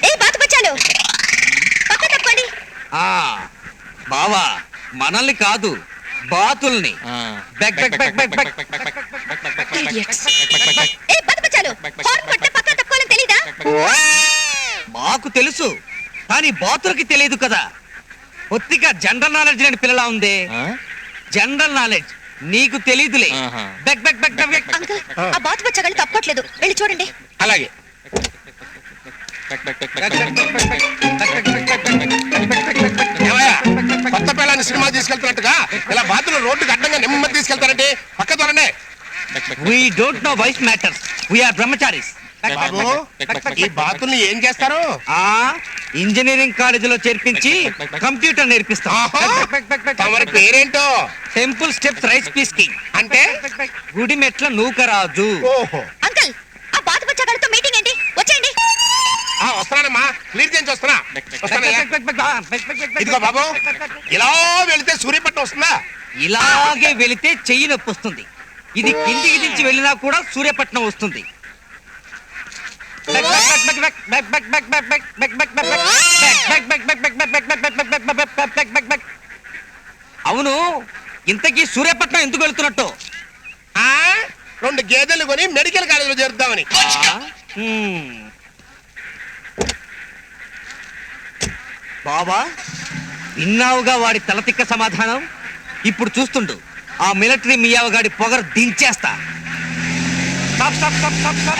ఏ బాత బచ్చాలు పక్క తప్పండి ఆ బావా మనల్ని కాదు బాతుల్ని. బెక్ బెక్ బెక్ బెక్ బెక్. ఏ బాత బచ్చాలు హార్న్ కొట్టే పక్క తప్పుకోవాలని తెలీదా? మాకు తెలుసు కానీ బాతులకి తెలియదు కదా. ఒత్తిగా జనరల్ నాలెడ్జ్ లేని పిల్లలా ఉంది. జనరల్ నాలెడ్జ్ నీకు తెలీదులే ఆహా. బెక్ బెక్ బెక్ బెక్ అంకుల్ ఆ. బాత బచ్చగాళ్ళు తప్పుకోవట్లేదు వెళ్ళి చూడండి. అలాగే. ఏమయ్యా? కొత్త పిల్లని సినిమా తీసుకెళ్తున్నట్టుగా ఇలా బాతులు రోడ్డుకి అడ్డంగా నెమ్మది తీసుకెళ్తారంటే పక్క దొరండి we don't know wife matters we are బ్రహ్మచారీస్ బాబు ఈ బాతుల్ని ఏం చేస్తారు ఆ ఇంజనీరింగ్ కాలేజీలో చేర్పించి కంప్యూటర్ నేర్పిస్తాం. తమరి పేరేంటో టెంపుల్ స్టెప్స్ రైస్ పీస్కింగ్ అంటే గుడి మెట్ల నూకరాజు అంకుల్ ఆ బాత బచ్చగాళ్ళతో మీటింగ్ ఏంటి వచ్చేయండి ఆ వస్తున్నానమ్మా క్లియర్ చేయించి వస్తున్నా వస్తానయ్యా ఇదిగో బాబు ఇలా వెళితే సూర్యపట్నం వస్తుందా ఇలాగే వెళితే చెయ్యి నొప్పి వస్తుంది ఇది కిందికి దించి వెళ్ళినా కూడా సూర్యపట్నం వస్తుంది అవును ఇంతకీ సూర్యపట్నం ఎందుకు వెళ్తున్నట్టు ఆ రెండు గేదెలు కొని మెడికల్ కాలేజీలో చేరుద్దామని. బాబా విన్నావుగా వాడి తలతిక్క సమాధానం ఇప్పుడు చూస్తుండు ఆ మిలిటరీ మియావగాడి పొగరు దించేస్తా. Stop, stop, stop, stop, stop.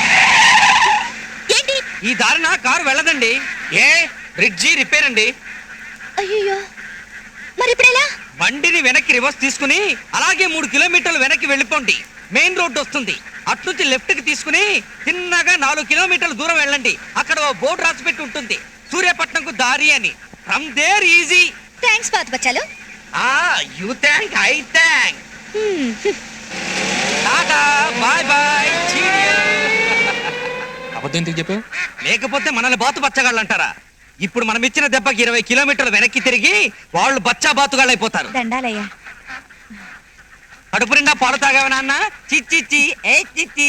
ఏంటి? ఈ దారిన కారు వెళ్ళదండి. ఏ? బ్రిడ్జి రిపేర్ అండి. అయ్యో మరి ఇప్పుడు ఎలా బండిని వెనక్కి రివర్స్ తీసుకుని అలాగే మూడు కిలోమీటర్లు వెనక్కి వెళ్ళిపోండి. మెయిన్ రోడ్డు వస్తుంది. అట్నుంచి లెఫ్ట్కి తీసుకుని చిన్నగా నాలుగు కిలోమీటర్ల దూరం వెళ్ళండి. అక్కడ ఓ బోర్డు రాసి పెట్టి ఉంటుంది. సూర్యపట్నంకు దారి అని. From there easy. థ్యాంక్స్ బాత బచ్చాలు. ఆ you thank I thank. Tata bye bye అబద్ధం ఎందుకు చెప్పావు? లేకపోతే మనల్ని బాతు బచ్చగాళ్ళు అంటారా? ఇప్పుడు మనం ఇచ్చిన దెబ్బకి ఇరవై కిలోమీటర్లు వెనక్కి తిరిగి వాళ్ళు బచ్చా బాతుగాళ్ళు అయిపోతారు. దండాలయ్యా. కడుపు నిండా పాలు తాగావా నాన్న? చిచ్చి ఏ చిచ్చి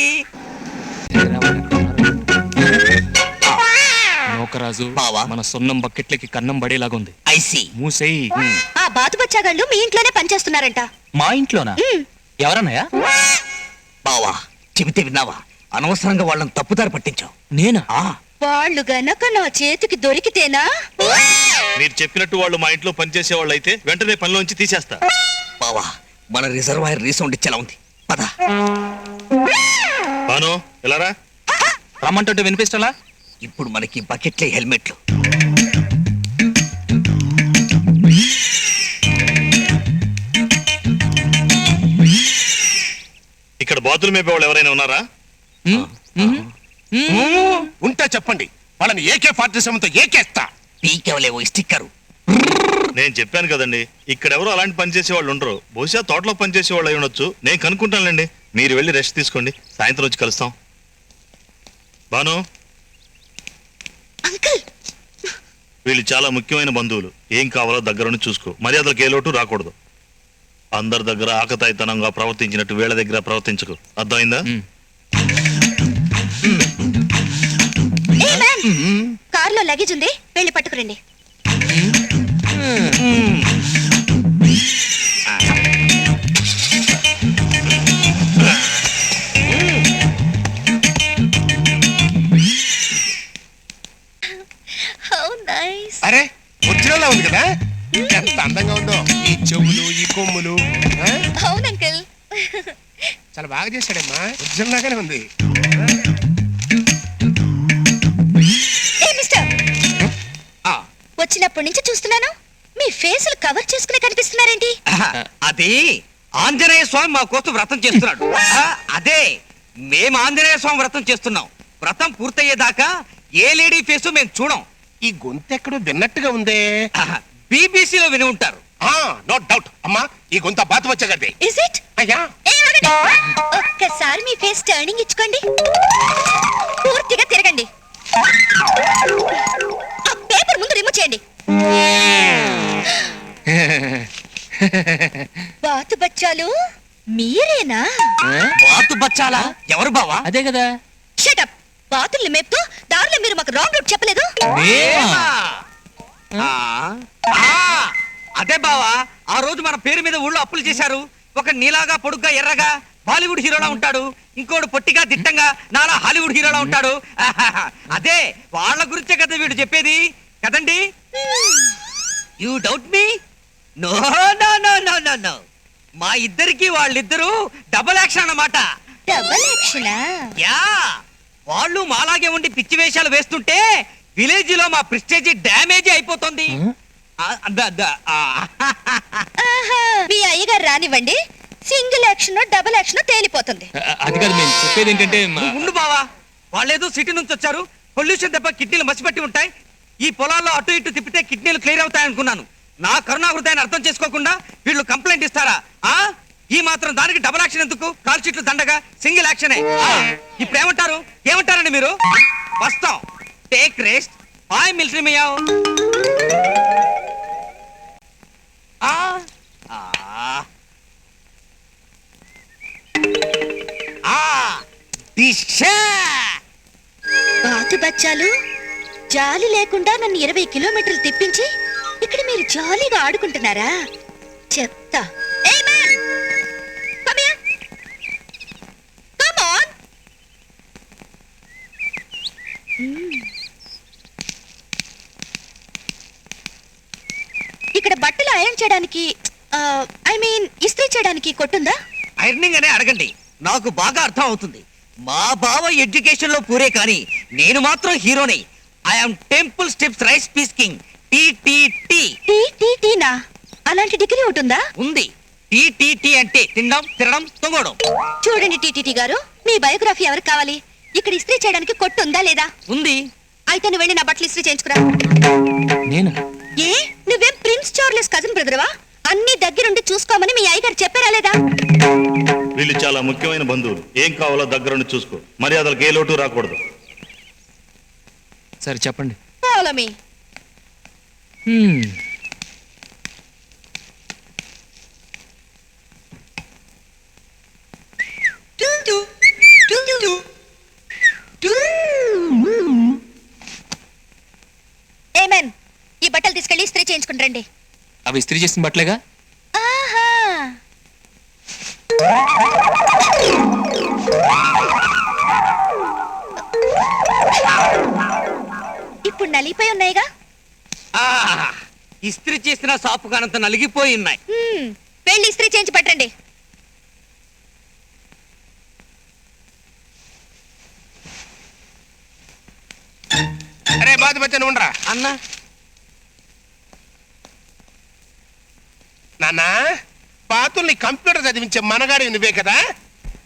నౌకరాజు బావా. మన సొన్నం బకెట్లకి కన్నం పడేలాగా ఉంది ఐసి మూసేయి. ఆ బాతు బచ్చగాళ్ళు మీ ఇంట్లోనే పనిచేస్తున్నారంట. మా ఇంట్లోనా? మ్. ఎవరన్నయ్యా? బావా చెబితే విన్నావా? అనవసరంగా వాళ్ళని తప్పుదారి పట్టించావు. నేనా? ఆ. వాళ్ళు గనక నా చేతికి దొరికితేనా? మీరు చెప్పినట్టు వాళ్ళు మా ఇంట్లో పనిచేసే వాళ్ళు అయితే వెంటనే పనిలోంచి తీసేస్తా. బావా మన రిజర్వాయర్ రీసౌండ్ ఇచ్చేలా ఉంది. పద. బాను ఎలారా? రమ్మంటుంటే వినిపిస్తలా? ఇప్పుడు మనకి బకెట్లే హెల్మెట్లు. ఇక్కడ బాతులు మేపే వాళ్ళు ఎవరైనా ఉన్నారా? ఉంటే చెప్పండి. వాళ్ళని ఏకే ఫార్టీ సెవెన్తో ఏకేస్తా పీకెవలేవో స్టిక్కరు. నేను చెప్పాను కదండి ఇక్కడ ఎవరు అలాంటి పని చేసే వాళ్ళు ఉండరు. బహుశా తోటలో పని చేసే వాళ్ళు అయి ఉండొచ్చు. నేను కనుక్కుంటానులేండి. మీరు వెళ్ళి రెస్ట్ తీసుకోండి. సాయంత్రం వచ్చి కలుస్తాం. బాను? అంకుల్ వీళ్ళు చాలా ముఖ్యమైన బంధువులు. ఏం కావాలో దగ్గరుండి చూసుకో. మర్యాదలకు ఏ లోటు రాకూడదు. అందరి దగ్గర ఆకతాయితనంగా ప్రవర్తించినట్టు వీళ్ళ దగ్గర ప్రవర్తించకు. అర్థమైందా? కారులో లగేజ్ ఉంది. వెళ్ళి పట్టుకురండి. బాగా చేశాడమ్మా. ఒరిజినల్ లాగానే ఉంది. ఏ మిస్టర్? ఆ, వచ్చినప్పటి నుంచి చూస్తున్నాను. మీ ఫేసులు కవర్ చేసుకునే కనిపిస్తున్నారేంటి? అది ఆంజనేయ స్వామి మా కోసం వ్రతం చేస్తున్నాడు. అదే మేము ఆంజనేయ స్వామి వ్రతం చేస్తున్నాం. వ్రతం పూర్తయ్యేదాకా ఏ లేడీ ఫేసు మేము చూడం. ఈ గొంతు ఎక్కడో విన్నట్టుగా ఉందే. బీబీసీలో విని ఉంటారు. ఆ నో డౌట్. అమ్మా ఈ గొంత బాత్ వచ్చగదే ఇస్ ఇట్ అయ్యా. ఒక్కసారి మీ ఫేస్ టర్నింగ్ ఇచ్చుకోండి. పూర్తిగా తిరగండి. ఆ పేపర్ ముందు రిమూవ్ చేయండి. బాతు బచ్చాలు మీరేనా? బాతు బచ్చాలా? ఎవరు బావా? అదే కదా. షటప్ బాతుల్ని మేపుతూ దారిలో మీరు మాకు రాంగ్ రూట్ చెప్పలేదు. అదే బావా. ఆ రోజు మన పేరు మీద ఊళ్ళో అప్పులు చేశారు. ఒక నీలాగా పొడుగ్గా ఎర్రగా బాలీవుడ్ హీరోలా ఉంటాడు. ఇంకోడు పొట్టిగా దిట్టంగా నాలా హాలీవుడ్ హీరోలా ఉంటాడు. అదే వాళ్ళ గురించే కదా వీడు చెప్పేది. కదండి? You doubt me no no no no no no మా ఇద్దరికి వాళ్ళిద్దరూ డబుల్ యాక్షన్ అన్నమాట. డబల్ యాక్షనా యా. వాళ్ళు మాలాగే ఉండి పిచ్చి వేషాలు వేస్తుంటే విలేజ్లో మా ప్రిస్టేజ్ డ్యామేజ్ అయిపోతుంది. మీ అయ్యగారు రానివ్వండి. సింగిల్ యాక్షన్ డబుల్ యాక్షన్ తేలిపోతుంది. అది కాదు మేము చెప్పేది ఏంటంటే మా- ఉండు బావా. వాళ్ళేదో సిటీ నుంచి వచ్చారు. పొల్యూషన్ దెబ్బ కిడ్నీలు మసిపెట్టి ఉంటాయి. ఈ పొలాల్లో అటు ఇటు తిప్పితే కిడ్నీలు క్లియర్ అవుతాయి అనుకున్నాను. నా కరుణా హృదయాన్ని అర్థం చేసుకోకుండా వీళ్ళు కంప్లైంట్ ఇస్తారా? ఆ? ఈ మాత్రం దానికి డబుల్ యాక్షన్ ఎందుకు? కాల్ షీట్లు దండగా సింగిల్ యాక్షనే. ఆ, ఇప్పుడు ఏమంటారు ఏమంటారండి మీరు? వస్తాం. Take rest. Hi military meow. ఆ? ఆ. ఆ. దిశా. బాతు బచ్చాలు జాలి లేకుండా నన్ను ఇరవై కిలోమీటర్లు తిప్పించి ఇక్కడ మీరు జాలీగా ఆడుకుంటున్నారా? చెప్తా. Hey, చేయడానికి ఐ మీన్ ఇస్త్రీ చేయడానికి కొట్టుందా? ఐరనింగ్ అనే అడగండి. నాకు బాగా అర్థం అవుతుంది. మా బావ ఎడ్యుకేషన్లో పూరే కానీ నేను మాత్రం హీరోని. ఐఎమ్ టెంపుల్ స్టెప్స్ రైస్ పీస్కింగ్ టీటీటీ టీ టీ టీనా అలాంటి డిగ్రీ ఒకటి ఉందా? ఉంది. టీటీటీ అంటే తినడం తినడం తొంగడం. చూడండి టీటీటీ గారు మీ బయోగ్రఫీ ఎవరికి కావాలి? ఇక్కడ ఇస్త్రీ చేయడానికి కొట్టు ఉందా లేదా? ఉంది. అయితే నువ్వు వెళ్ళి నా బట్టలు ఇస్త్రీ చేయించుకురా. నేను? ఏ? నువ్వేం ప్రిన్స్ చార్లెస్ కజిన్ బ్రదర్వా అన్ని దగ్గరుండి చూసుకోమని మీ అయ్యగారు చెప్పారా లేదా? వీళ్ళు చాలా ముఖ్యమైన బంధువులు. ఏం కావాలో దగ్గరుండి చూసుకో. మర్యాదలకు ఏ లోటు రాకూడదు. సరే చెప్పండి. ఫాలో మీ హ్మ్. ఏమేన్ ఈ బట్టలు తీసుకెళ్ళి ఇస్త్రీ చేయించుకుని రండి. అవి ఇస్త్రీ చేసిన బట్టలేగా? ఆహా. ఇప్పుడు నలిగిపోయి ఉన్నాయిగా? ఆ, ఇస్త్రీ చేసిన సాపు కానంత నలిగిపోయి ఉన్నాయి. హ్మ్, వెళ్ళి ఇస్త్రీ చేయించి పెట్టండి. అరే బాధ బచ్చని ఉండరా? అన్నా. నాన్న పాతుల్ని కంప్యూటర్ చదివించే మనగాడి నువ్వే కదా?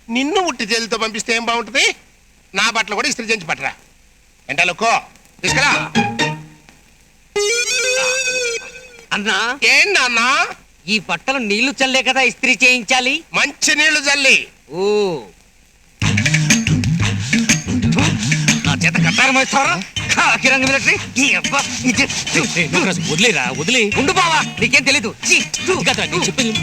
నిన్ను ఉట్టి చేతులతో పంపిస్తే ఏం బాగుంటుంది? నా బట్టలు కూడా ఇస్త్రీ చేయించి పట్టరా. ఎంటలుకో తీసుకురా. అన్నా? ఏం నాన్న? ఈ బట్టలు నీళ్ళు చల్లే కదా ఇస్త్రీ చేయించాలి? మంచి నీళ్ళు జల్లి ఓ. మిలిటరీ అబ్బా ఇది వదిలేరా వదిలే. ఉండు బావా నీకేం తెలీదు. చెప్పేది.